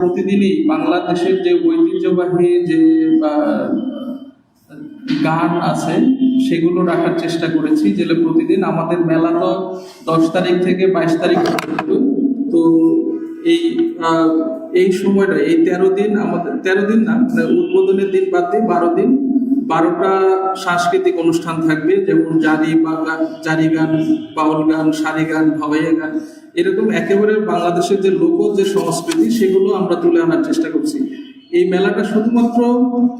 প্রতিদিনই বাংলাদেশের যে ঐতিহ্যবাহী যে গান আছে, সেগুলো রাখার চেষ্টা করেছি, যেগুলো প্রতিদিন আমাদের মেলা তো দশ তারিখ থেকে বাইশ তারিখ পর্যন্ত। তো এই এই সময়টা, এই তেরো দিন আমাদের, তেরো দিন না মানে উদ্বোধনের দিন বাদ দিয়ে বারো দিন, বারোটা সাংস্কৃতিক অনুষ্ঠান থাকবে, যেমন জারি বা জারি গান, বাউল গান, সারি গান ভাওয়াইয়া গান। এরকম একেবারে বাংলাদেশের যে লোকজ যে সংস্কৃতি সেগুলো আমরা তুলে আনার চেষ্টা করছি। এই মেলাটা শুধুমাত্র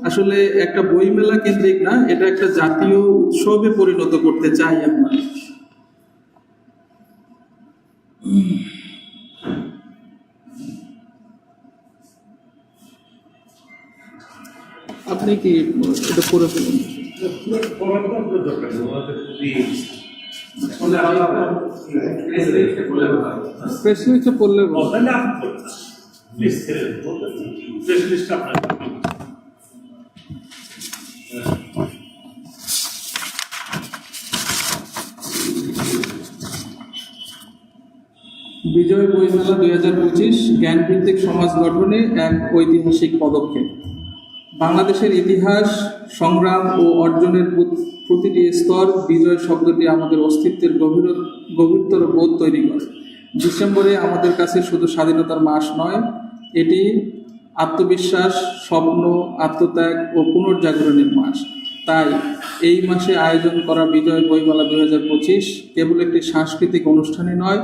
আসলে একটা বই মেলা কেন্দ্রিক না এটা একটা জাতীয় উৎসবে পরিণত করতে চাই আমরা। আপনি কি এটা করে ফেলুন? পড়লে ভালো। বিজয় বইমেলা দুই হাজার পঁচিশ, জ্ঞানভিত্তিক সমাজ গঠনে এক ঐতিহাসিক পদক্ষেপ বাংলাদেশের ইতিহাস, সংগ্রাম ও অর্জনের প্রতিটি স্তর বিজয় শব্দটি আমাদের অস্তিত্বের গভীর, গভীরতর বোধ তৈরি করে। ডিসেম্বরে আমাদের কাছে শুধু স্বাধীনতার মাস নয়, এটি আত্মবিশ্বাস, স্বপ্ন, আত্মত্যাগ ও পুনর্জাগরণের মাস। তাই এই মাসে আয়োজন করা বিজয় বইমেলা দুই হাজার পঁচিশ কেবল একটি সাংস্কৃতিক অনুষ্ঠানই নয়,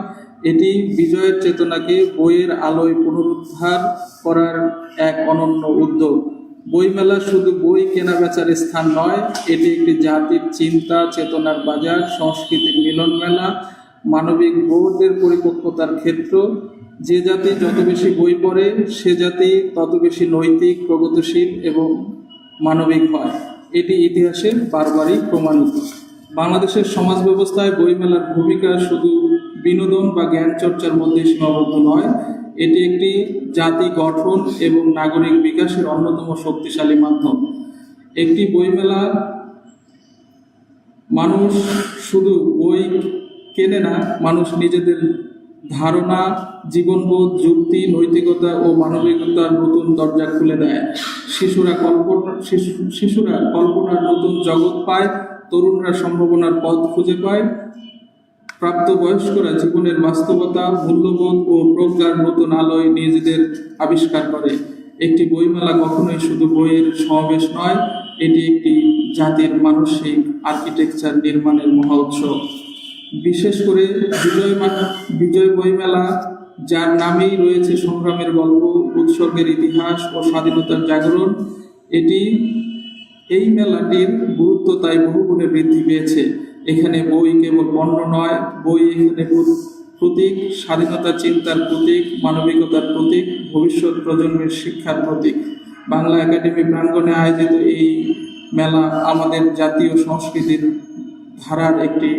এটি বিজয়ের চেতনাকে বইয়ের আলোয় পুনরুদ্ধার করার এক অনন্য উদ্যোগ। বইমেলা শুধু বই কেনা বেচার স্থান নয়, এটি একটি জাতির চিন্তা, চেতনার বাজার সংস্কৃতির মিলন মেলা মানবিক বোধের পরিপক্কতার ক্ষেত্র। যে জাতি যত বেশি বই পড়ে, সে জাতি তত বেশি নৈতিক, প্রগতিশীল এবং মানবিক হয়। এটি ইতিহাসে বারবারই প্রমাণিত। বাংলাদেশের সমাজ ব্যবস্থায় বইমেলার ভূমিকা শুধু বিনোদন বা জ্ঞান চর্চার মধ্যে সীমাবদ্ধ নয় এটি একটি জাতি গঠন এবং নাগরিক বিকাশের অন্যতম শক্তিশালী মাধ্যম। একটি বইমেলা মানুষ শুধু বই কেনে না, মানুষ নিজেদের ধারণা, জীবনবোধ, যুক্তি, নৈতিকতা ও মানবিকতার নতুন দরজা খুলে দেয়। শিশুরা কল্পনা শিশু শিশুরা কল্পনার নতুন জগৎ পায়, তরুণরা সম্ভাবনার পথ খুঁজে পায় প্রাপ্তবয়স্করা জীবনের বাস্তবতা, মূল্যবোধ ও প্রজ্ঞার নতুন আলোয় নিজেদের আবিষ্কার করে। একটি বইমেলা কখনোই শুধু বইয়ের সমাবেশ নয়, এটি একটি জাতির মানসিক আর্কিটেকচার নির্মাণের মহা বিশেষ করে বিজয় বিজয় বইমেলা, যার নামেই রয়েছে সংগ্রামের গল্প, উৎসর্গের ইতিহাস ও স্বাধীনতার জাগরণ, এটি, এই মেলাটির গুরুত্ব তাই বহুগুণে বৃদ্ধি পেয়েছে। এখানে বই কেবল পণ্য নয়, বই এখানে প্রতীক, স্বাধীনতা চিন্তার প্রতীক, মানবিকতার প্রতীক, ভবিষ্যৎ প্রজন্মের শিক্ষার প্রতীক। বাংলা একাডেমি প্রাঙ্গণে আয়োজিত এই মেলা আমাদের জাতীয় সংস্কৃতির ধারার একটি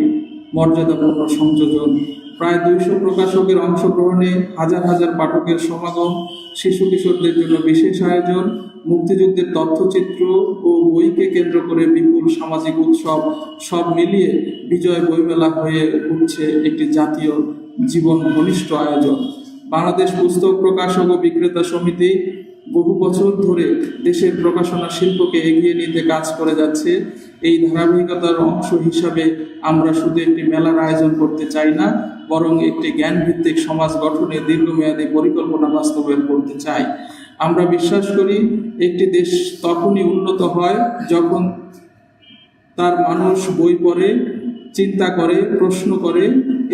মর্যাদাপূর্ণ সংযোজন। প্রায় দুইশো প্রকাশকের অংশগ্রহণে হাজার হাজার পাঠকের সমাগম, শিশু কিশোরদের জন্য বিশেষ আয়োজন মুক্তিযুদ্ধের তথ্যচিত্র ও বইকে কেন্দ্র করে বিপুল সামাজিক উৎসব সব মিলিয়ে বিজয় বইমেলা হয়ে উঠছে একটি জাতীয় জীবন ঘনিষ্ঠ আয়োজন। বাংলাদেশ পুস্তক প্রকাশক ও বিক্রেতা সমিতি বহু বছর ধরে দেশের প্রকাশনা শিল্পকে এগিয়ে নিতে কাজ করে যাচ্ছে। এই ধারাবাহিকতার অংশ হিসাবে আমরা শুধু একটি মেলার আয়োজন করতে চাই না, বরং একটি জ্ঞানভিত্তিক সমাজ গঠনে দীর্ঘমেয়াদী পরিকল্পনা বাস্তবায়ন করতে চাই। আমরা বিশ্বাস করি একটি দেশ তখনই উন্নত হয় যখন তার মানুষ বই পড়ে, চিন্তা করে, প্রশ্ন করে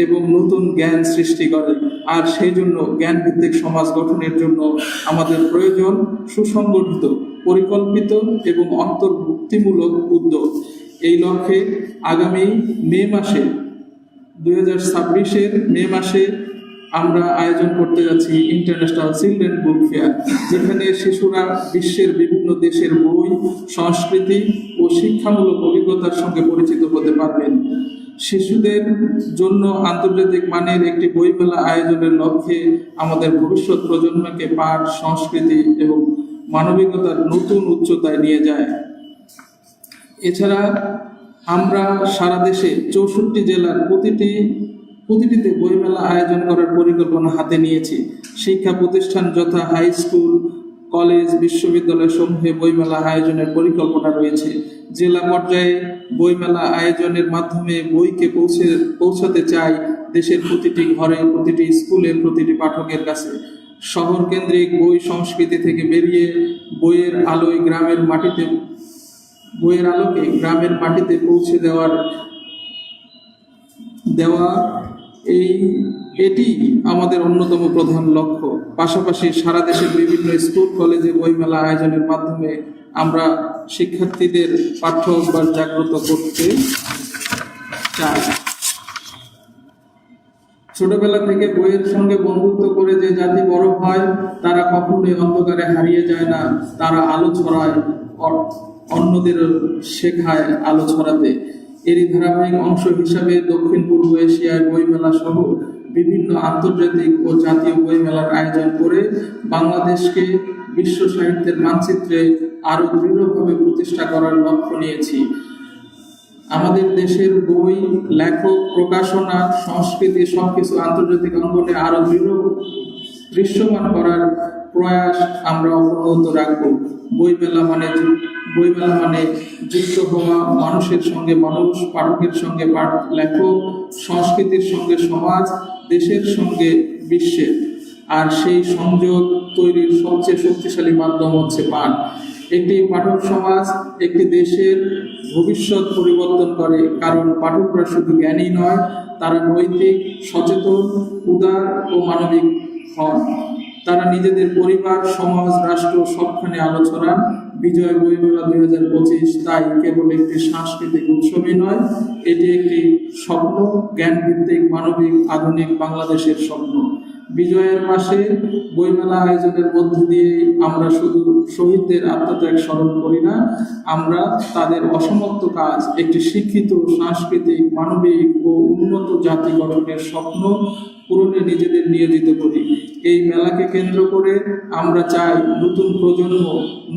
এবং নতুন জ্ঞান সৃষ্টি করে। আর সেই জন্য জ্ঞান ভিত্তিক সমাজ গঠনের জন্য আমাদের প্রয়োজন সুসংগঠিত, পরিকল্পিত এবং অন্তর্ভুক্তিমূলক উদ্যোগ। এই লক্ষ্যে আগামী মে মাসে, দুই হাজার ছাব্বিশের মে মাসে আমরা আয়োজন করতে যাচ্ছি ইন্টারন্যাশনাল চিলড্রেন বুক ফেয়ার যেখানে শিশুরা বিশ্বের বিভিন্ন দেশের বই, সংস্কৃতি ও শিক্ষামূলক অভিজ্ঞতার সঙ্গে পরিচিত হতে পারবেন। শিশুদের জন্য আন্তর্জাতিক মানের একটি বই মেলা আয়োজনের লক্ষ্যে আমাদের ভবিষ্যৎ প্রজন্মকে পাঠ, সংস্কৃতি এবং মানবিকতার নতুন উচ্চতায় নিয়ে যায়। এছাড়া আমরা সারা দেশে চৌষট্টি জেলার প্রতিটি প্রতিটিতে বইমেলা আয়োজন করার পরিকল্পনা হাতে নিয়েছি। শিক্ষা প্রতিষ্ঠান যথা হাই স্কুল, কলেজ, বিশ্ববিদ্যালয় সমূহে বইমেলা আয়োজনের পরিকল্পনা রয়েছে। জেলা পর্যায়ে বইমেলা আয়োজনের মাধ্যমে বইকে পৌঁছে, পৌঁছাতে চাই দেশের প্রতিটি ঘরে, প্রতিটি স্কুলে, প্রতিটি পাঠকের কাছে। শহর কেন্দ্রিক বই সংস্কৃতি থেকে বেরিয়ে বইয়ের আলোয় গ্রামের মাটিতে, বইয়ের আলোকে গ্রামের মাটিতে পৌঁছে দেওয়ার, দেওয়া এই, এটি আমাদের অন্যতম প্রধান লক্ষ্য। পাশাপাশি সারা দেশের বিভিন্ন স্কুল, কলেজে বইমেলা আয়োজনের মাধ্যমে আমরা শিক্ষার্থীদের পাঠ্য অভ্যাস জাগ্রত করতে চাই। ছোটবেলা থেকে বইয়ের সঙ্গে বন্ধুত্ব করে যে জাতি বড় হয়, তারা কখনোই অন্ধকারে হারিয়ে যায় না। তারা আলো ছড়ায় অন্যদের শেখায় আলো ছড়াতে। এরই ধারাবাহিক অংশ হিসাবে দক্ষিণ পূর্ব এশিয়ায় বইমেলা সহ বিভিন্ন আন্তর্জাতিক ও জাতীয় বইমেলার আয়োজন করে বাংলাদেশকে বিশ্ব সাহিত্যের মানচিত্রে আরও দৃঢ়ভাবে প্রতিষ্ঠা করার লক্ষ্য নিয়েছি। আমাদের দেশের বই, লেখক প্রকাশনা সংস্কৃতি সবকিছু আন্তর্জাতিক অঙ্গনে আরও দৃঢ়, দৃশ্যমান করার প্রয়াস আমরা অব্যাহত রাখব। বইমেলা মানে যু- বইমেলা মানে যুক্ত হওয়া মানুষের সঙ্গে, মানুষ, পাঠকের সঙ্গে, পাঠ- লেখক, সংস্কৃতির সঙ্গে, সমাজ, দেশের সঙ্গে বিশ্বের আর সেই সংযোগ তৈরির সবচেয়ে শক্তিশালী মাধ্যম হচ্ছে পাঠ। একটি পাঠক সমাজ, একটি দেশের ভবিষ্যৎ পরিবর্তন করে, কারণ পাঠকরা শুধু জ্ঞানী নয়, তারা নৈতিক, সচেতন, উদার ও মানবিক হন। তারা নিজেদের পরিবার, সমাজ, রাষ্ট্র সবখানে আলো ছড়ান বিজয় বইমেলা দুই হাজার পঁচিশ, তাই কেবল একটি সাংস্কৃতিক উৎসবই নয়, এটি একটি স্বপ্ন, জ্ঞানভিত্তিক, মানবিক, আধুনিক বাংলাদেশের স্বপ্ন। বিজয়ের মাসে বইমেলা আয়োজনের মধ্য দিয়ে আমরা শুধু শহীদদের আত্মত্যাগ স্মরণ করি না, আমরা তাদের অসমাপ্ত কাজ, একটি শিক্ষিত, সাংস্কৃতিক, মানবিক ও উন্নত জাতি গঠনের স্বপ্ন পূরণে নিজেদের নিয়োজিত করি। এই মেলাকে কেন্দ্র করে আমরা চাই নতুন প্রজন্ম,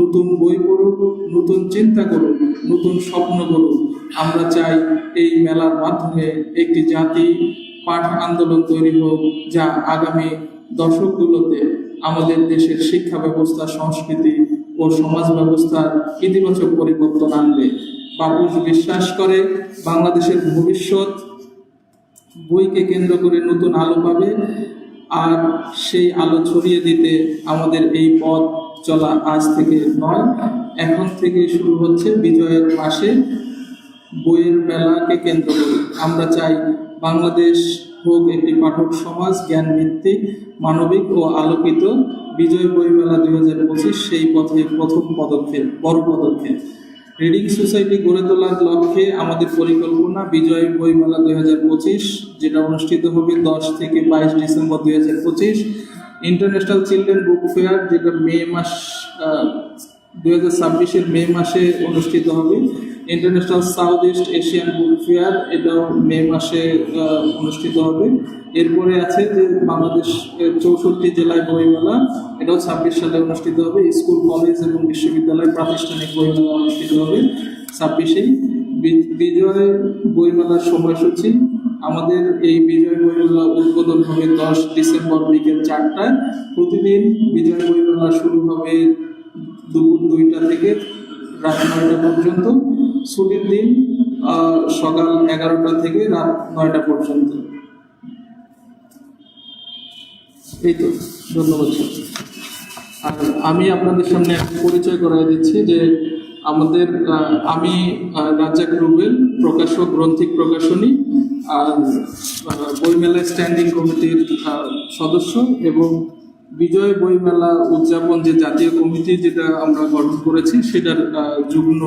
নতুন বই পড়ুক, নতুন চিন্তা করুক, নতুন স্বপ্ন করুক। আমরা চাই এই মেলার মাধ্যমে একটি জাতি পাঠ আন্দোলন তৈরি হোক, যা আগামী দশকগুলোতে আমাদের দেশের শিক্ষা ব্যবস্থা, সংস্কৃতি ও সমাজ ব্যবস্থার ইতিবাচক পরিবর্তন আনবে বাবুস বিশ্বাস করে, বাংলাদেশের ভবিষ্যৎ বইকে কেন্দ্র করে নতুন আলো পাবে, আর সেই আলো ছড়িয়ে দিতে আমাদের এই পথ চলা আজ থেকে নয়, এখন থেকে শুরু হচ্ছে বিজয়ের মাসে। বইয়ের মেলাকে কেন্দ্র করে আমরা চাই বাংলাদেশ হোক একটি পাঠক সমাজ জ্ঞান ভিত্তিক মানবিক ও আলোকিত বিজয় বইমেলা দুই হাজার পঁচিশ, সেই পথে প্রথম পদক্ষেপ, বড় পদক্ষেপ। রিডিং সোসাইটি গড়ে তোলার লক্ষ্যে আমাদের পরিকল্পনা বিজয় বইমেলা দুই হাজার পঁচিশ, যেটা অনুষ্ঠিত হবে দশ থেকে বাইশ ডিসেম্বর দুই হাজার পঁচিশ। ইন্টারন্যাশনাল চিলড্রেন বুক ফেয়ার, যেটা মে মাস দুই হাজার ছাব্বিশের মে মাসে অনুষ্ঠিত হবে। International south east Asian book fair এটাও মে মাসে অনুষ্ঠিত হবে। এরপরে আছে যে বাংলাদেশ চৌষট্টি জেলায় বইমেলা, এটাও ছাব্বিশ সালে অনুষ্ঠিত হবে। স্কুল, কলেজ এবং বিশ্ববিদ্যালয় প্রাতিষ্ঠানিক বইমেলা অনুষ্ঠিত হবে ছাব্বিশেই বিজয় বইমেলার সময়সূচি, আমাদের এই বিজয় বইমেলা উদ্বোধন হবে দশ ডিসেম্বর বিকেল চারটায় প্রতিদিন বিজয় বইমেলা শুরু হবে দুপুর দুইটা থেকে রাত নয়টা পর্যন্ত। ছুটির দিন সকাল এগারোটা থেকে রাত নয়টা পর্যন্ত। এই তো, ধন্যবাদ আর আমি আপনাদের সামনে পরিচয় করাই দিচ্ছি যে আমাদের আমি রাজ্জাক রুবেল, প্রকাশক, গ্রন্থিক প্রকাশনী, আর বইমেলা স্ট্যান্ডিং কমিটির সদস্য এবং বিজয় বইমেলা উদযাপন যে জাতীয় কমিটি যেটা আমরা গঠন করেছি সেটার যুগ্ম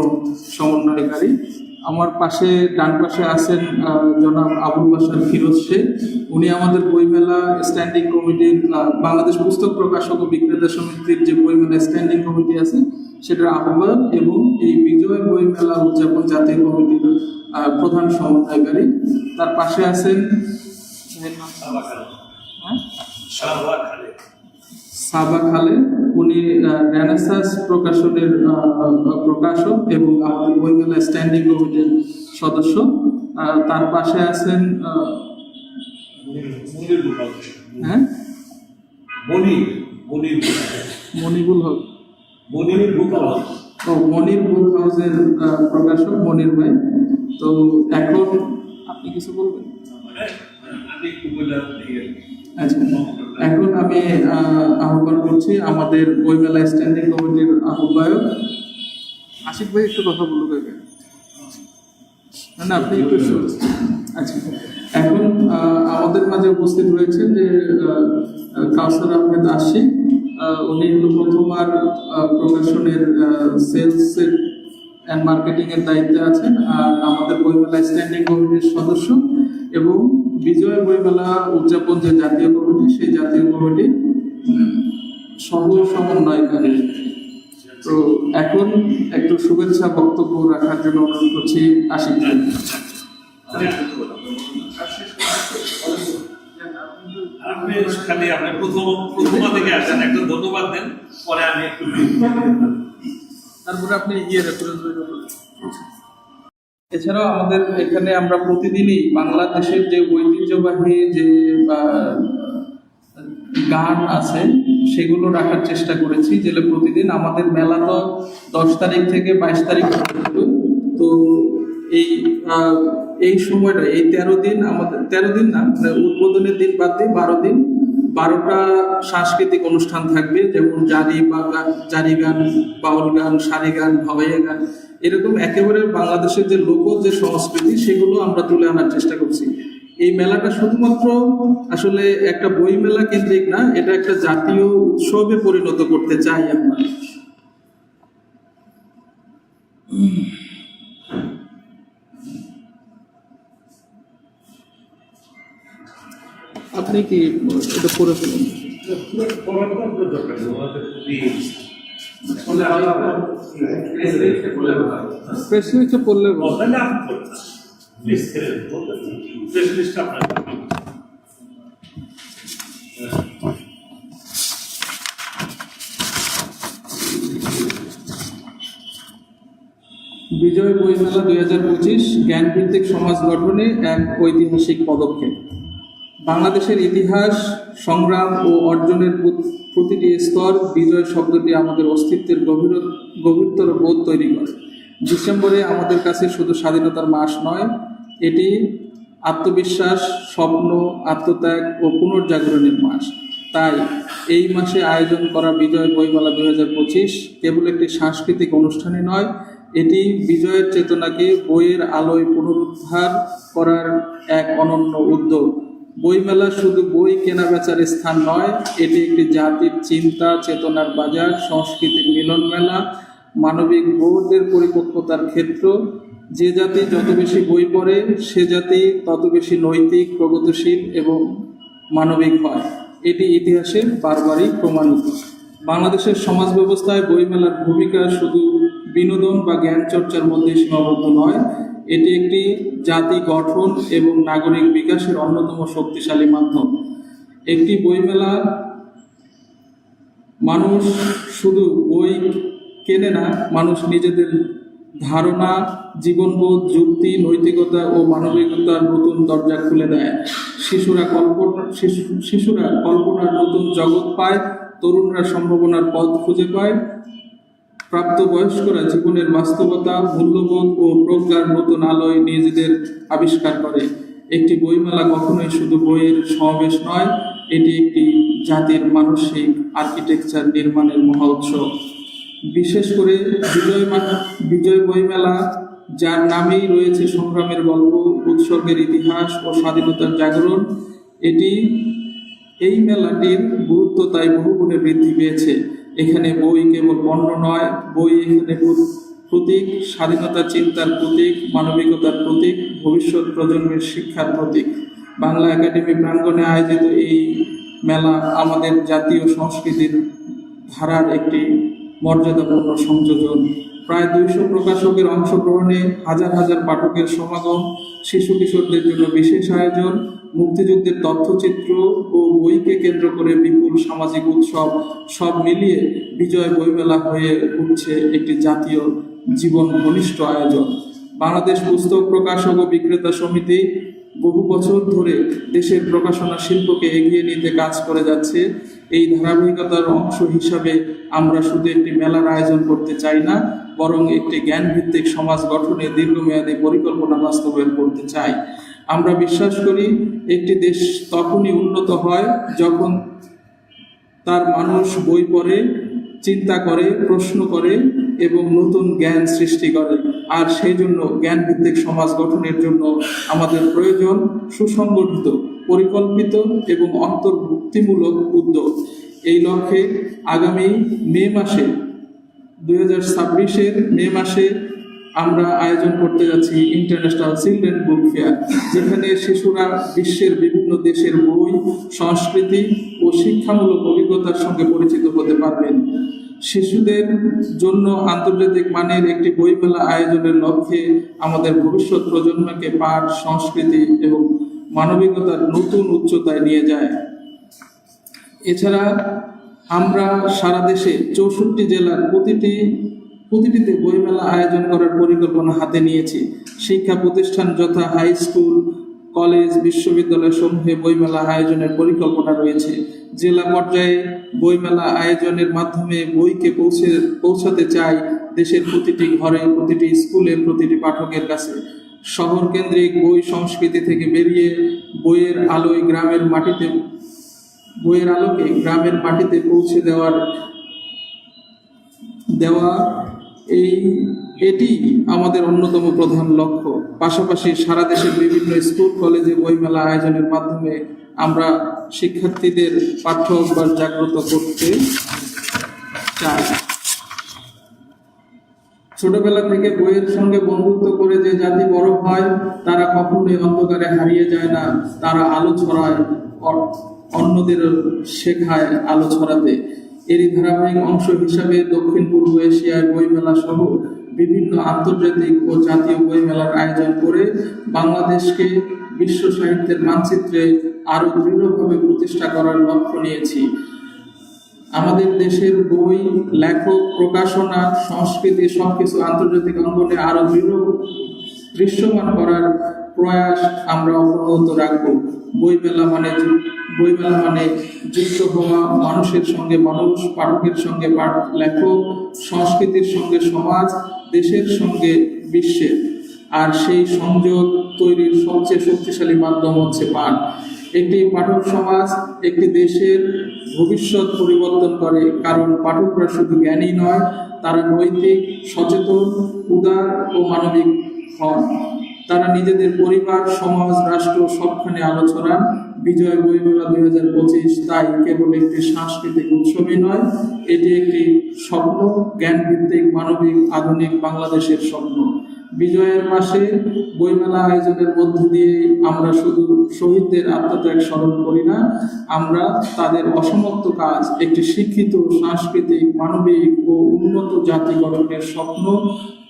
সমন্বয়কারী। আমার পাশে ডান পাশে আছেন জনাব আবুল বাসার ফিরোজ শেখ। উনি আমাদের বইমেলা স্ট্যান্ডিং কমিটির বাংলাদেশ পুস্তক প্রকাশক ও বিক্রেতা সমিতির যে বইমেলা স্ট্যান্ডিং কমিটি আছে সেটার আহ্বায়ক এবং এই বিজয় বইমেলা উদযাপন জাতীয় কমিটির প্রধান সমন্বয়কারী। তার পাশে আছেন হ্যাঁ? সাবা খালে উনি রেনেসাস প্রকাশনের প্রকাশক এবং আমাদের বইমেলা স্ট্যান্ডিং কমিটির সদস্য। তার পাশে আছেন হ্যাঁ? মনিবুল হক। মনির বুক হাউস ও মনির বুক হাউসের প্রকাশক মনির ভাই। তো এখন আপনি কিছু বলবেন? এই আচ্ছা। এখন আমি আহ্বান করছি আমাদের বইমেলা স্ট্যান্ডিং কমিটির আহ্বায়ক। আশিক ভাই একটু কথা বলুক না না আপনি একটু আচ্ছা। এখন আমাদের মাঝে উপস্থিত রয়েছেন যে কাউসার আহমেদ আশিক উনি হলো প্রথমবার প্রকাশনের সেলসের অ্যান্ড মার্কেটিং এর দায়িত্বে আছেন আর আমাদের বইমেলা স্ট্যান্ডিং কমিটির সদস্য এবং বিজয় বইমেলা উদযাপন যে জাতীয় কমিটি সেই জাতীয় কমিটি সহ সমন্বয়কারী তো এখন একটু শুভেচ্ছা বক্তব্য রাখার জন্য অনুরোধ করছি আশিক আপনি খালি আপনি প্রথম প্রথমা থেকে আসেন একটা ধন্যবাদ দেন পরে আমি একটু তারপরে আপনি ইয়ে রেফারেন্স এছাড়াও আমাদের এখানে আমরা প্রতিদিনই বাংলাদেশের যে ঐতিহ্যবাহী যে গান আছে, সেগুলো রাখার চেষ্টা করেছি, যেগুলো প্রতিদিন আমাদের মেলা তো দশ তারিখ থেকে বাইশ তারিখ পর্যন্ত। তো এই এই সময়টা, এই তেরো দিন আমাদের, তেরো দিন না, উদ্বোধনের দিন বাদ দিয়ে বারো দিন বারোটা সাংস্কৃতিক অনুষ্ঠান থাকবে, যেমন জারি বা জারি গান, বাউল গান, সারি গান ভাওয়াইয়া গান, এরকম একেবারে বাংলাদেশের যে লোক যে সংস্কৃতি, সেগুলো আমরা তুলে আনার চেষ্টা করছি। এই মেলাটা শুধুমাত্র আসলে একটা বই মেলা কেন্দ্রিক না, এটা একটা জাতীয় উৎসবে পরিণত করতে চাই আমরা। আপনি কি এটা করে ফেলুন। বিজয় বইমেলা দুই হাজার পঁচিশ, জ্ঞানভিত্তিক সমাজ গঠনে এক ঐতিহাসিক পদক্ষেপ বাংলাদেশের ইতিহাস, সংগ্রাম ও অর্জনের প্রতিটি স্তর বিজয় শব্দটি আমাদের অস্তিত্বের গভীর, গভীরতর বোধ তৈরি করে। ডিসেম্বরে আমাদের কাছে শুধু স্বাধীনতার মাস নয়, এটি আত্মবিশ্বাস, স্বপ্ন, আত্মত্যাগ ও পুনর্জাগরণের মাস। তাই এই মাসে আয়োজন করা বিজয় বইমেলা দুই হাজার পঁচিশ কেবল একটি সাংস্কৃতিক অনুষ্ঠানই নয়, এটি বিজয়ের চেতনাকে বইয়ের আলোয় পুনরুদ্ধার করার এক অনন্য উদ্যোগ। বইমেলা শুধু বই কেনা বেচার স্থান নয়, এটি একটি জাতির চিন্তা, চেতনার বাজার, সংস্কৃতির মিলন মেলা মানবিক বোধের পরিপক্কতার ক্ষেত্র। যে জাতি যত বেশি বই পড়ে, সে জাতি তত বেশি নৈতিক, প্রগতিশীল এবং মানবিক হয়। এটি ইতিহাসে বারবারই প্রমাণিত। বাংলাদেশের সমাজ ব্যবস্থায় বইমেলার ভূমিকা শুধু বিনোদন বা জ্ঞান চর্চার মধ্যে সীমাবদ্ধ নয় এটি একটি জাতি গঠন এবং নাগরিক বিকাশের অন্যতম শক্তিশালী মাধ্যম। একটি বইমেলা মানুষ শুধু বই কেনে না, মানুষ নিজেদের ধারণা, জীবনবোধ, যুক্তি, নৈতিকতা ও মানবিকতার নতুন দরজা খুলে দেয়। শিশুরা কল্পনা, শিশু, শিশুরা কল্পনার নতুন জগৎ পায়, তরুণরা সম্ভাবনার পথ খুঁজে পায় প্রাপ্তবয়স্করা জীবনের বাস্তবতা, মূল্যবোধ ও প্রজ্ঞার নতুন আলোয় নিজেদের আবিষ্কার করে। একটি বইমেলা কখনোই শুধু বইয়ের সমাবেশ নয়, এটি একটি জাতির মানসিক আর্কিটেকচার নির্মাণের মহা উৎসব বিশেষ করে বিজয় বিজয় বইমেলা, যার নামেই রয়েছে সংগ্রামের গল্প, উৎসর্গের ইতিহাস ও স্বাধীনতার জাগরণ, এটি এই মেলাটির গুরুত্ব তাই বহুগুণে বৃদ্ধি পেয়েছে। এখানে বই কেবল পণ্য নয়, বই এখানে প্রতীক স্বাধীনতা চিন্তার প্রতীক, মানবিকতার প্রতীক, ভবিষ্যৎ প্রজন্মের শিক্ষার প্রতীক। বাংলা একাডেমি প্রাঙ্গণে আয়োজিত এই মেলা আমাদের জাতীয় সংস্কৃতির ধারার একটি মর্যাদাপূর্ণ সংযোজন। প্রায় দুইশো প্রকাশকের অংশগ্রহণে হাজার হাজার পাঠকের সমাগম শিশু কিশোরদের জন্য বিশেষ আয়োজন। মুক্তিযুদ্ধের তথ্যচিত্র ও বইকে কেন্দ্র করে বিপুল সামাজিক উৎসব সব মিলিয়ে বিজয় বইমেলা হয়ে উঠছে একটি জাতীয় জীবন ঘনিষ্ঠ আয়োজন। বাংলাদেশ পুস্তক প্রকাশক ও বিক্রেতা সমিতি বহু বছর ধরে দেশের প্রকাশনা শিল্পকে এগিয়ে নিতে কাজ করে যাচ্ছে। এই ধারাবাহিকতার অংশ হিসাবে আমরা শুধু একটি মেলার আয়োজন করতে চাই না, বরং একটি জ্ঞানভিত্তিক সমাজ গঠনে দীর্ঘমেয়াদী পরিকল্পনা বাস্তবায়ন করতে চাই। আমরা বিশ্বাস করি একটি দেশ তখনই উন্নত হয় যখন তার মানুষ বই পড়ে, চিন্তা করে, প্রশ্ন করে এবং নতুন জ্ঞান সৃষ্টি করে। আর সেই জন্য জ্ঞানভিত্তিক সমাজ গঠনের জন্য আমাদের প্রয়োজন সুসংগঠিত, পরিকল্পিত এবং অন্তর্ভুক্তিমূলক উদ্যোগ। এই লক্ষ্যে আগামী মে মাসে, দুই হাজার ছাব্বিশের মে মাসে আমরা আয়োজন করতে যাচ্ছি ইন্টারন্যাশনাল চিলড্রেন বুক ফেয়ার যেখানে শিশুরা বিশ্বের বিভিন্ন দেশের বই, সংস্কৃতি ও শিক্ষামূলক অভিজ্ঞতার সঙ্গে পরিচিত হতে পারবেন। শিশুদের জন্য আন্তর্জাতিক মানের একটি বইমেলা আয়োজনের লক্ষ্যে আমাদের ভবিষ্যৎ প্রজন্মকে পাঠ, সংস্কৃতি এবং মানবিকতার নতুন উচ্চতায় নিয়ে যায়। এছাড়া আমরা সারা দেশে চৌষট্টি জেলার প্রতিটি প্রতিটিতে বইমেলা আয়োজন করার পরিকল্পনা হাতে নিয়েছি। শিক্ষা প্রতিষ্ঠান যথা হাই স্কুল, কলেজ, বিশ্ববিদ্যালয় সমূহে বইমেলা আয়োজনের পরিকল্পনা রয়েছে। জেলা পর্যায়ে বইমেলা আয়োজনের মাধ্যমে বইকে পৌঁছে, পৌঁছাতে চাই দেশের প্রতিটি ঘরে, প্রতিটি স্কুলে, প্রতিটি পাঠকের কাছে। শহর কেন্দ্রিক বই সংস্কৃতি থেকে বেরিয়ে বইয়ের আলোয় গ্রামের মাটিতে, বইয়ের আলোকে গ্রামের মাটিতে পৌঁছে দেওয়ার, দেওয়া এই এটি আমাদের অন্যতম প্রধান লক্ষ্য। পাশাপাশি সারা দেশের বিভিন্ন স্কুল, কলেজে বইমেলা আয়োজনের মাধ্যমে আমরা শিক্ষার্থীদের পাঠ্য অভ্যাস জাগ্রত করতে চাই। ছোটবেলা থেকে বইয়ের সঙ্গে বন্ধুত্ব করে যে জাতি বড় হয়, তারা কখনোই অন্ধকারে হারিয়ে যায় না। তারা আলো ছড়ায় অন্যদের শেখায় আলো ছড়াতে। এরই ধারাবাহিক অংশ হিসাবে দক্ষিণ পূর্ব এশিয়ায় বইমেলা সহ বিভিন্ন আন্তর্জাতিক ও জাতীয় বইমেলার আয়োজন করে বাংলাদেশকে বিশ্ব সাহিত্যের মানচিত্রে আরও দৃঢ়ভাবে প্রতিষ্ঠা করার লক্ষ্য নিয়েছি। আমাদের দেশের বই, লেখক প্রকাশনা সংস্কৃতি সবকিছু আন্তর্জাতিক অঙ্গনে আরও দৃঢ়, দৃশ্যমান করার প্রয়াস আমরা অব্যাহত রাখব। বইমেলা মানে বইমেলা মানে হওয়া মানুষের সঙ্গে মানুষ, পাঠকের সঙ্গে পাঠ, লেখক, সংস্কৃতির সঙ্গে সমাজ, দেশের সঙ্গে বিশ্বের। আর সেই সংযোগ তৈরির সবচেয়ে শক্তিশালী মাধ্যম হচ্ছে পাঠ। একটি পাঠক সমাজ, একটি দেশের ভবিষ্যৎ পরিবর্তন করে, কারণ পাঠকরা শুধু জ্ঞানী নয়, তারা নৈতিক, সচেতন, উদার ও মানবিক হন। তারা নিজেদের পরিবার, সমাজ, রাষ্ট্র সবখানে আলোচনার বিজয় বইমেলা দুই হাজার পঁচিশ তাই কেবল একটি সাংস্কৃতিক উৎসবই নয়, এটি একটি স্বপ্ন, জ্ঞানভিত্তিক, মানবিক, আধুনিক বাংলাদেশের স্বপ্ন। বিজয়ের মাসে বইমেলা আয়োজনের মধ্য দিয়ে আমরা শুধু শহীদদের আত্মত্যাগ স্মরণ করি না, আমরা তাদের অসমাপ্ত কাজ, একটি শিক্ষিত, সাংস্কৃতিক, মানবিক ও উন্নত জাতি গঠনের স্বপ্ন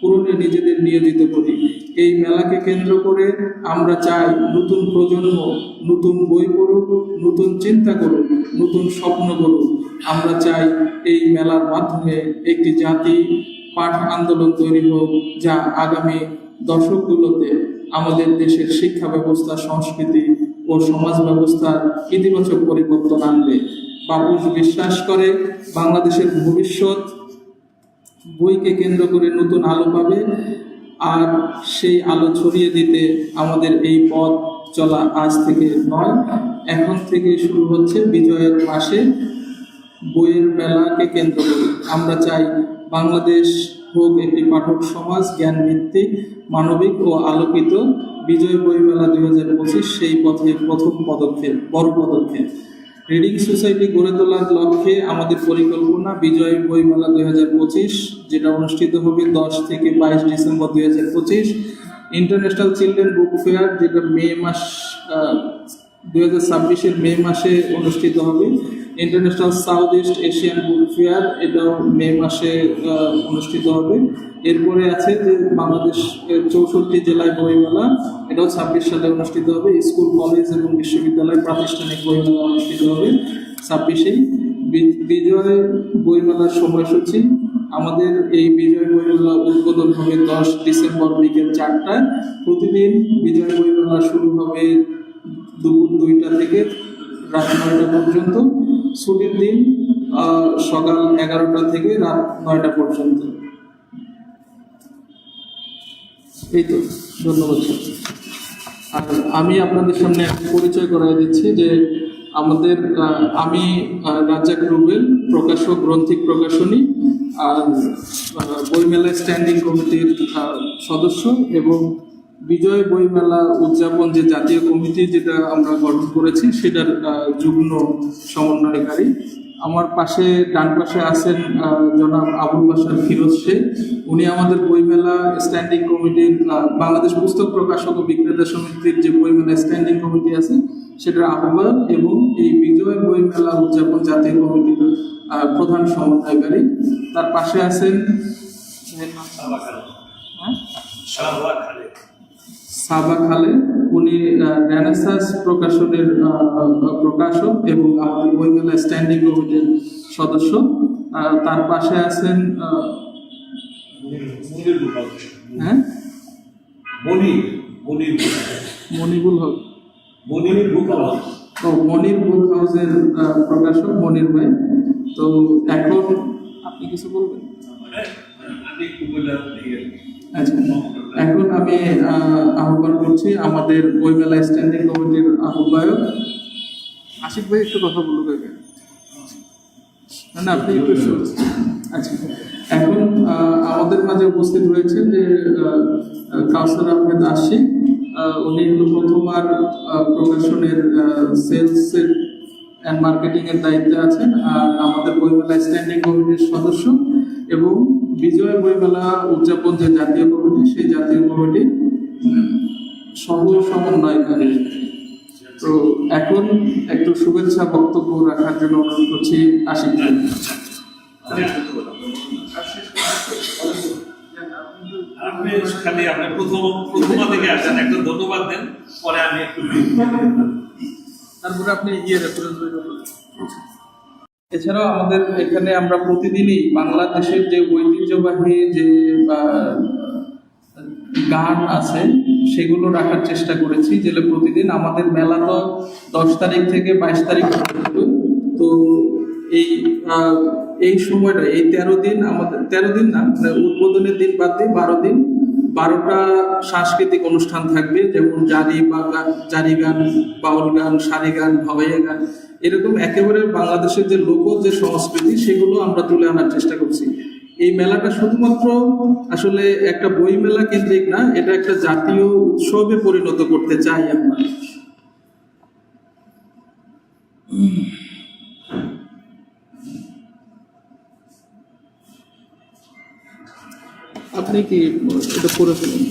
পূরণে নিজেদের নিয়োজিত করি। এই মেলাকে কেন্দ্র করে আমরা চাই নতুন প্রজন্ম নতুন বই পড়ুক, নতুন চিন্তা করুক, নতুন স্বপ্ন করুক। আমরা চাই এই মেলার মাধ্যমে একটি জাতি পাঠ আন্দোলন তৈরি হোক, যা আগামী দশকগুলোতে আমাদের দেশের শিক্ষা ব্যবস্থা, সংস্কৃতি ও সমাজ ব্যবস্থার ইতিবাচক পরিবর্তন আনবে। বাপুস বিশ্বাস করে, বাংলাদেশের ভবিষ্যৎ বইকে কেন্দ্র করে নতুন আলো পাবে, আর সেই আলো ছড়িয়ে দিতে আমাদের এই পথ চলা আজ থেকে নয়, এখন থেকে শুরু হচ্ছে বিজয়ের মাসে বইয়ের মেলাকে কেন্দ্র করে। আমরা চাই বাংলাদেশ হোক একটি পাঠক সমাজ জ্ঞান ভিত্তিক মানবিক ও আলোকিত বিজয় বইমেলা দুই হাজার পঁচিশ, সেই পথে প্রথম পদক্ষেপ, বড় পদক্ষেপ। রিডিং সোসাইটি গড়ে তোলার লক্ষ্যে আমাদের পরিকল্পনা বিজয় বইমেলা দুই হাজার পঁচিশ, যেটা অনুষ্ঠিত হবে দশ থেকে বাইশ ডিসেম্বর দুই হাজার পঁচিশ। ইন্টারন্যাশনাল চিলড্রেন বুক ফেয়ার, যেটা মে মাস দুই হাজার ছাব্বিশের মে মাসে অনুষ্ঠিত হবে। International south east Asian book fair এটাও মে মাসে অনুষ্ঠিত হবে। এরপরে আছে যে বাংলাদেশ চৌষট্টি জেলায় বইমেলা, এটাও ছাব্বিশ সালে অনুষ্ঠিত হবে। স্কুল, কলেজ এবং বিশ্ববিদ্যালয় প্রাতিষ্ঠানিক বইমেলা অনুষ্ঠিত হবে ছাব্বিশেই। বিজয় বইমেলার সময়সূচি। আমাদের এই বিজয় বইমেলা উদ্বোধন হবে দশ ডিসেম্বর বিকেল চারটায়। প্রতিদিন বিজয় বইমেলা শুরু হবে দুপুর দুইটা থেকে রাত নয়টা পর্যন্ত। ছুটির দিন সকাল এগারোটা থেকে রাত নয়টা পর্যন্ত। এই তো, ধন্যবাদ আর আমি আপনাদের সামনে একটা পরিচয় করাই দিচ্ছি যে আমাদের আমি রাজ্জাক রুবেল, প্রকাশক, গ্রন্থিক প্রকাশনী, আর বইমেলা স্ট্যান্ডিং কমিটির সদস্য এবং বিজয় বইমেলা উদযাপন যে জাতীয় কমিটি যেটা আমরা গঠন করেছি সেটার যুগ্ম সমন্বয়কারী। আমার পাশে ডান পাশে আছেন জনাব আবুল বাসার ফিরোজ শেখ। উনি আমাদের বইমেলা স্ট্যান্ডিং কমিটির বাংলাদেশ পুস্তক প্রকাশক ও বিক্রেতা সমিতির যে বইমেলা স্ট্যান্ডিং কমিটি আছে সেটার আহ্বায়ক এবং এই বিজয় বইমেলা উদযাপন জাতীয় কমিটির প্রধান সমন্বয়কারী। তার পাশে আছেন হ্যাঁ? সাবা খালে উনি রেনেসাস প্রকাশনের প্রকাশক এবং আমাদের বইমেলা স্ট্যান্ডিং কমিটির সদস্য। তার পাশে আছেন হ্যাঁ? Monir house. Monibul Haque. Monir book house. তো মনির বুক হাউসের প্রকাশক মনির ভাই। তো এখন আপনি কিছু বলবেন? আচ্ছা। এখন আমি আহ্বান করছি আমাদের বইমেলা স্ট্যান্ডিং কমিটির আহ্বায়ক। আশিক ভাই একটু কথা বলুক না না আপনি একটু আচ্ছা। এখন আমাদের মাঝে উপস্থিত হয়েছে যে কাউসার আহমেদ আশিক উনি হলো প্রথমবার আহ, প্রকাশনের সেলসের অ্যান্ড মার্কেটিং এর দায়িত্বে আছেন আর আমাদের বইমেলা স্ট্যান্ডিং কমিটির সদস্য এবং বিজয় বইমেলা উদযাপন যে জাতীয় কমিটি সেই জাতীয় কমিটি সহ সমন্বয়কারী। তো এখন একটু শুভেচ্ছা বক্তব্য রাখার জন্য অনুরোধ করছি আশিক আপনি খালি আপনি প্রথম প্রথমা থেকে আসেন একটা ধন্যবাদ দেন পরে আমি একটু তারপরে আপনি ইয়ে রেফারেন্স এছাড়াও আমাদের এখানে আমরা প্রতিদিনই বাংলাদেশের যে ঐতিহ্যবাহী যে গান আছে, সেগুলো রাখার চেষ্টা করেছি যেটা প্রতিদিন আমাদের মেলা তো দশ তারিখ থেকে বাইশ তারিখ পর্যন্ত। তো এই এই সময়টা, এই তেরো দিন আমাদের, তেরো দিন না মানে উদ্বোধনের দিন বাদ দিয়ে বারো দিন, বারোটা সাংস্কৃতিক অনুষ্ঠান থাকবে, যেমন জারি বা জারি গান, বাউল গান, সারি গান ভাওয়াইয়া গান এরকম একেবারে বাংলাদেশের যে লোক যে সংস্কৃতি সেগুলো আমরা তুলে আনার চেষ্টা করছি। এই মেলাটা শুধুমাত্র আসলে একটা বই মেলা কেন্দ্রিক না এটা একটা জাতীয় উৎসবে পরিণত করতে চাই আমরা। আপনি কি এটা করে ফেলুন?